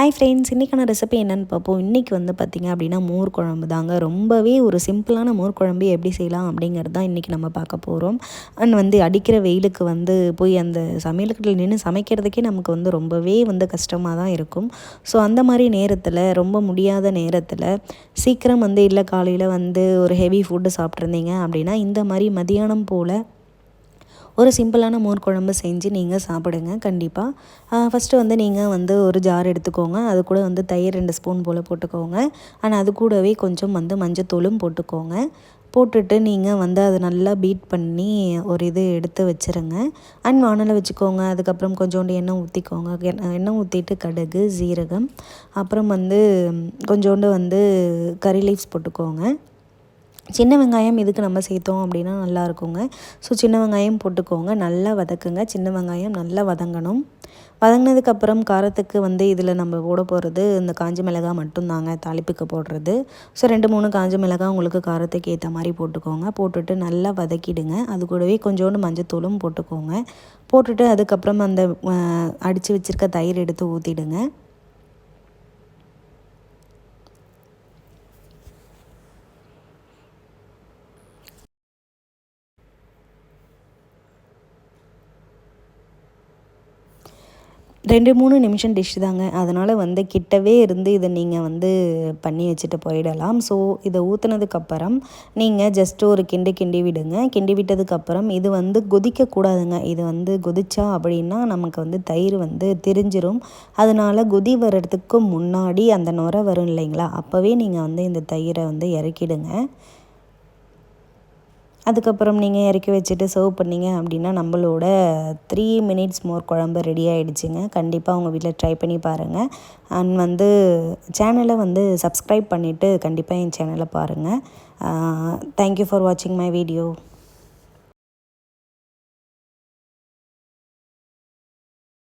Hi friends இன்றைக்கான recipe என்னென்னு பார்ப்போம். இன்றைக்கி வந்து பார்த்திங்க அப்படின்னா மோர் குழம்பு தாங்க. ரொம்பவே ஒரு சிம்பிளான மோர் குழம்பு எப்படி செய்யலாம் அப்படிங்கிறது தான் இன்றைக்கி நம்ம பார்க்க போகிறோம் அண்ட் வந்து அடிக்கிற வெயிலுக்கு வந்து போய் அந்த சமையலுக்கிட்ட நின்று சமைக்கிறதுக்கே நமக்கு வந்து ரொம்பவே வந்து கஷ்டமாக தான் இருக்கும். ஸோ அந்த மாதிரி நேரத்தில் ரொம்ப முடியாத நேரத்தில் சீக்கிரம் வந்து இல்லை காலையில் வந்து ஒரு ஹெவி ஃபுட்டு சாப்பிட்ருந்தீங்க அப்படின்னா இந்த மாதிரி மதியானம் போல் ஒரு சிம்பிளான மோர் குழம்பு செஞ்சு நீங்கள் சாப்பிடுங்க கண்டிப்பாக ஃபஸ்ட்டு வந்து நீங்கள் வந்து ஒரு ஜார் எடுத்துக்கோங்க. அது கூட வந்து தயிர் ரெண்டு ஸ்பூன் போல் போட்டுக்கோங்க. ஆனால் அது கூடவே கொஞ்சம் வந்து மஞ்சத்தூளும் போட்டுக்கோங்க. போட்டுட்டு நீங்கள் வந்து அதை நல்லா பீட் பண்ணி ஒரு இது எடுத்து வச்சுருங்க. அண்ட் வானலை வச்சுக்கோங்க. அதுக்கப்புறம் கொஞ்சோண்டு எண்ணெய் ஊற்றிக்கோங்க எண்ணெய் ஊற்றிட்டு கடுகு ஜீரகம் அப்புறம் வந்து கொஞ்சோண்டு வந்து கறி லீவ்ஸ் போட்டுக்கோங்க. சின்ன வெங்காயம் இதுக்கு நம்ம சேர்த்தோம் அப்படின்னா நல்லா இருக்குங்க. ஸோ சின்ன வெங்காயம் போட்டுக்கோங்க. நல்லா வதக்குங்க. சின்ன வெங்காயம் நல்லா வதங்கணும். வதங்கினதுக்கப்புறம் காரத்துக்கு வந்து இதில் நம்ம போட போகிறது இந்த காஞ்ச மிளகாய் மட்டும்தாங்க தாளிப்புக்கு போடுறது. ஸோ ரெண்டு மூணு காஞ்ச மிளகாய் உங்களுக்கு காரத்துக்கு ஏற்ற மாதிரி போட்டுக்கோங்க. போட்டுட்டு நல்லா வதக்கிடுங்க. அது கூடவே கொஞ்சோண்டு மஞ்சத்தூளும் போட்டுக்கோங்க. போட்டுட்டு அதுக்கப்புறம் அந்த அடித்து வச்சுருக்க தயிர் எடுத்து ஊற்றிடுங்க ரெண்டு மூணு நிமிஷம் டிஷ் தாங்க. அதனால் வந்து கிட்டவே இருந்து இதை நீங்கள் வந்து பண்ணி வச்சுட்டு போயிடலாம். ஸோ இதை ஊற்றுனதுக்கப்புறம் நீங்கள் ஜஸ்ட் ஒரு கிண்டி கிண்டி விடுங்க. கிண்டி விட்டதுக்கப்புறம் இது வந்து கொதிக்கக்கூடாதுங்க. இது வந்து கொதிச்சா அப்படின்னா நமக்கு வந்து தயிர் வந்து திரிஞ்சிரும். அதனால் கொதி வர்றதுக்கு முன்னாடி அந்த நுரை வரும் இல்லைங்களா? அப்போவே நீங்கள் வந்து இந்த தயிரை வந்து இறக்கிடுங்க. அதுக்கப்புறம் நீங்கள் இறக்கி வச்சுட்டு சர்வ் பண்ணிங்க அப்படின்னா நம்மளோட த்ரீ மினிட்ஸ் மோர் குழம்பு ரெடி ஆகிடுச்சிங்க கண்டிப்பாக உங்கள் வீட்டில் ட்ரை பண்ணி பாருங்கள் அண்ட் வந்து சேனலை வந்து சப்ஸ்கிரைப் பண்ணிவிட்டு கண்டிப்பாக என் சேனலை பாருங்கள் தேங்க்யூ ஃபார் வாட்சிங் மை வீடியோ